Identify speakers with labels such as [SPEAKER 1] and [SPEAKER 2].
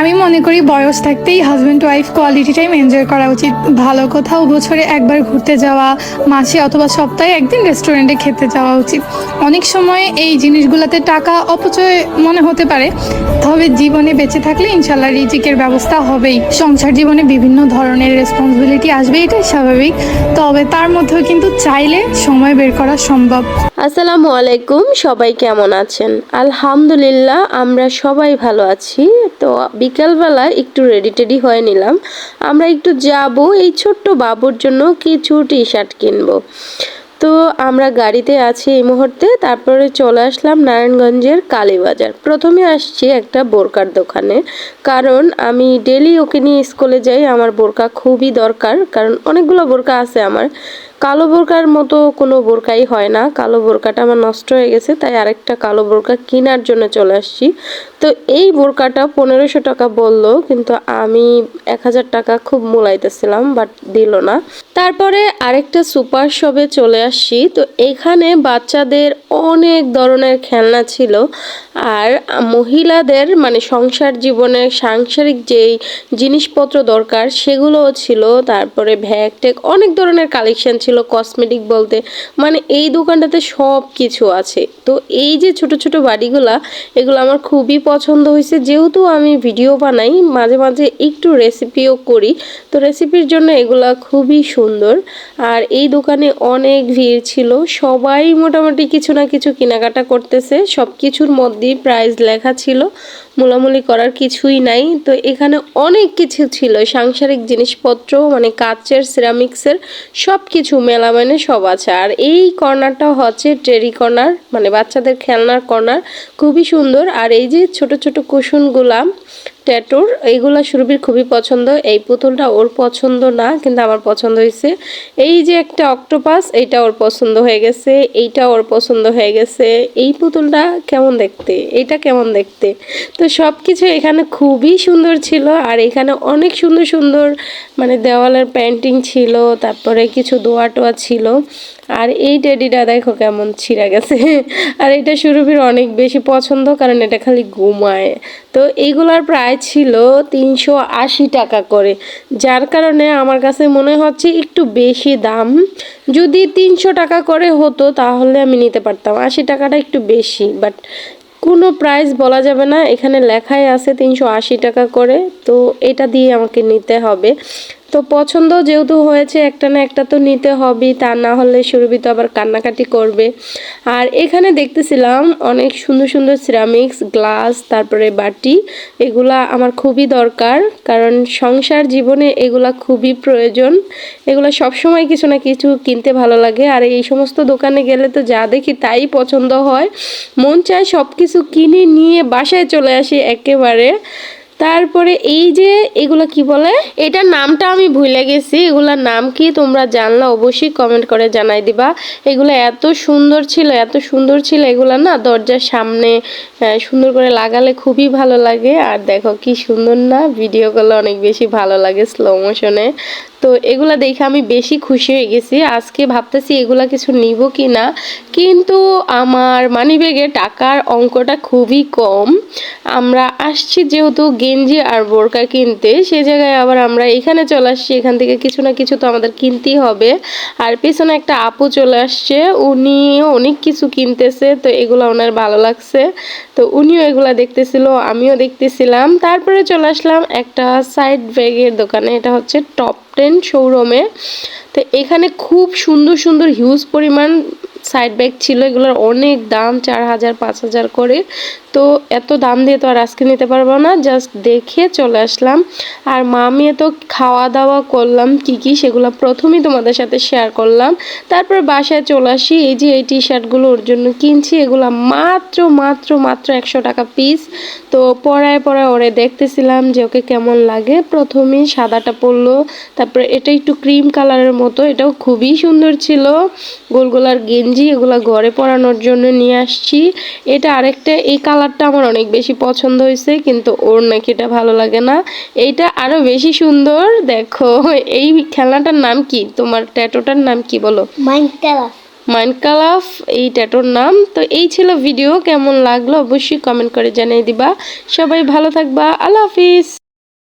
[SPEAKER 1] আমি মনে করি বয়স থাকতেই husband wife quality time enjoy করা উচিত। ভালো কোথাও বছরে একবার ঘুরতে যাওয়া, মাসে অথবা সপ্তাহে একদিন রেস্টুরেন্টে খেতে যাওয়া উচিত। অনেক সময় এই জিনিসগুলোতে টাকা অপচয় মনে হতে পারে, তবে জীবনে বেঁচে থাকলে ইনশাল্লাহ রিজিকের ব্যবস্থা হবেই। সংসার জীবনে বিভিন্ন ধরনের রেসপন্সিবিলিটি আসবে, এটাই স্বাভাবিক। তবে তার মধ্যেও কিন্তু চাইলে সময় বের করা সম্ভব।
[SPEAKER 2] আসসালামু আলাইকুম, সবাই কেমন আছেন? আলহামদুলিল্লাহ, আমরা সবাই ভালো আছি। তো বিকালবেলা একটু রেডি টেডি হয়ে নিলাম। আমরা একটু যাব, এই ছোট্ট বাবুর জন্য কিছু টি শার্ট কিনবো। তো আমরা গাড়িতে আছি এই মুহূর্তে, তারপরে চলে আসলাম নারায়ণগঞ্জের কালীবাজার। প্রথমে আসছি একটা বোরকার দোকানে, কারণ আমি ডেলি ওকে নিয়ে স্কুলে যাই, আমার বোরকা খুবই দরকার, কারণ অনেকগুলো বোরকা আছে আমার। কালো বোরকার মতো কোনো বোরকাই হয় না। কালো বোরকাটা আমার নষ্ট হয়ে গেছে, তাই আরেকটা কালো বোরকা কেনার জন্য চলে আসছি। তো এই বোরকাটা পনেরোশো টাকা বলল, কিন্তু আমি এক হাজার টাকা খুব মোলাইতেছিলাম বাট দিল না। তারপরে আরেকটা সুপার শপে চলে আসছি, তো এখানে বাচ্চাদের অনেক ধরনের খেলনা ছিল, আর মহিলাদের মানে সংসার জীবনের সাংসারিক যেই জিনিসপত্র দরকার সেগুলোও ছিল, তারপরে ভ্যাগ ট্যাগ অনেক ধরনের কালেকশন ছিল কসমেটিক বলতে মানে এই দোকানটাতে সব কিছু আছে। তো এই যে ছোট ছোট বাড়িগুলা, এগুলো আমার খুবই পছন্দ হয়েছে। যেহেতু আমি ভিডিও বানাই, মাঝে মাঝে একটু রেসিপিও করি। তো রেসিপির জন্য এগুলা খুবই সুন্দর। আর এই দোকানে অনেক ভিড় ছিল। সবাই মোটামুটি কিছু না কিছু কেনাকাটা করতেছে। সব কিছুর মধ্যেই প্রাইস লেখা ছিল। মোলামুলি করার কিছুই নাই। তো এখানে অনেক কিছু ছিল। সাংসারিক জিনিসপত্র মানে কাচের সিরামিক্সের সব কিছু মেলা মানে সব আছে। আর এই কর্নারটা হচ্ছে ট্রেরি কর্নার মানে বাচ্চাদের খেলনার কর্নার। খুবই সুন্দর। আর এই যে ছোট ছোট কুশনগুলা ট্যাটুর এইগুলা সুরভির খুবই পছন্দ। এই পুতুলটা ওর পছন্দ না, কিন্তু আমার পছন্দ হয়েছে। এই যে একটা অক্টোপাস, এইটা ওর পছন্দ হয়ে গেছে, এইটা ওর পছন্দ হয়ে গেছে। এই পুতুলটা কেমন দেখতে? এইটা কেমন দেখতে? তো সব কিছু এখানে খুবই সুন্দর ছিল, আর এখানে অনেক সুন্দর সুন্দর মানে দেওয়ালের পেন্টিং ছিল, তারপরে কিছু দোয়া টোয়া ছিল। আর এই টেডিটা দেখো কেমন ছিঁড়া গেছে। আর এটা সুরভির অনেক বেশি পছন্দ, কারণ এটা খালি ঘুমায়। তো এইগুলার প্রায় ছিল তিনশো আশি টাকা করে, যার কারণে আমার কাছে মনে হচ্ছে একটু বেশি দাম। যদি তিনশো টাকা করে হতো তাহলে আমি নিতে পারতাম, আশি টাকাটা একটু বেশি। বাট কোনো প্রাইস বলা যাবে না, এখানে লেখাই আছে তিনশো আশি টাকা করে, তো এটা দিয়ে আমাকে নিতে হবে। তো পছন্দ যেহেতু হয়েছে, একটা না একটা তো নিতে হবেই, তা না হলে সুরভি তো আবার কান্নাকাটি করবে। আর এখানে দেখতেছিলাম অনেক সুন্দর সুন্দর সিরামিক্স গ্লাস তারপরে বাটি, এগুলা আমার খুবই দরকার, কারণ সংসার জীবনে এগুলা খুবই প্রয়োজন। এগুলো সবসময় কিছু না কিছু কিনতে ভালো লাগে, আর এই সমস্ত দোকানে গেলে তো যা দেখি তাই পছন্দ হয়। মন চায় সব কিছু কিনে নিয়ে বাসায় চলে আসি একেবারে। তারপরে এই যে এগুলা কি বলে? এটার নামটা আমি ভুলে গেছি। এগুলার নাম কি তোমরা জানলা অবশ্যই কমেন্ট করে জানাই দিবা। এগুলো এত সুন্দর ছিল, এত সুন্দর ছিল এগুলা না দরজার সামনে সুন্দর করে লাগালে খুবই ভালো লাগে। আর দেখো কি সুন্দর না? ভিডিও করলে অনেক বেশি ভালো লাগে স্লো মোশনে তো এগুলা দেখে আমি বেশি খুশি হয়ে গেছি। আজকে ভাবতেছি এগুলা কিছু নিব কি না কিন্তু আমার মানিব্যাগে টাকার অঙ্কটা খুবই কম। আমরা আসছি যেহেতু গেঞ্জি আর বোরকা কিনতে। সে জায়গায় আবার আমরা এখানে চলে আসছি। এখান থেকে কিছু না কিছু তো আমাদের কিনতেই হবে। আর পেছনে একটা আপু চলে আসছে। উনিও অনেক কিছু কিনতেছে। তো এগুলো ওনার ভালো লাগছে। তো উনিও এগুলা দেখতেছিল, আমিও দেখতেছিলাম। তারপরে চলে আসলাম একটা সাইড ব্যাগের দোকানে। এটা হচ্ছে টপ টেন শোরুমে তো এখানে খুব সুন্দর সুন্দর হিউজ পরিমাণ সাইড ব্যাগ ছিল, এগুলোর অনেক দাম, চার হাজার, পাঁচ হাজার করে। তো এত দাম দিয়ে তো আর আজকে নিতে পারব না জাস্ট দেখে চলে আসলাম। আর মামিয়ে তো খাওয়া দাওয়া করলাম, কি কি সেগুলো প্রথমেই তোমাদের সাথে শেয়ার করলাম। তারপর বাসায় চলে আসি, এই যে এই টি শার্টগুলো ওর জন্য কিনছি, এগুলো মাত্র মাত্র মাত্র একশো টাকা পিস তো পরায় পড়ায় ওরে দেখতেছিলাম যে ওকে কেমন লাগে। প্রথমেই সাদাটা পরলো, তারপরে এটা একটু ক্রিম কালারের মতো, এটাও খুবই সুন্দর ছিল। গোলগোলার গেঞ্জি এগুলো ঘরে পরানোর জন্য নিয়ে আসছি। এটা আরেকটা এই কালারটা আমার অনেক বেশি পছন্দ হয়েছে কিন্তু ওর নাকি এটা ভালো লাগে না। এইটা আরও বেশি সুন্দর দেখো এই খেলনাটার নাম কি? তোমার ট্যাটোটার নাম কি বলো?
[SPEAKER 3] মাইনক্রাফট।
[SPEAKER 2] মাইনকালাফ এই ট্যাটোর নাম। তো এই ছিল ভিডিও কেমন লাগল অবশ্যই কমেন্ট করে জানিয়ে দিবা। সবাই ভালো থাকবা আল্লাহ হাফিজ।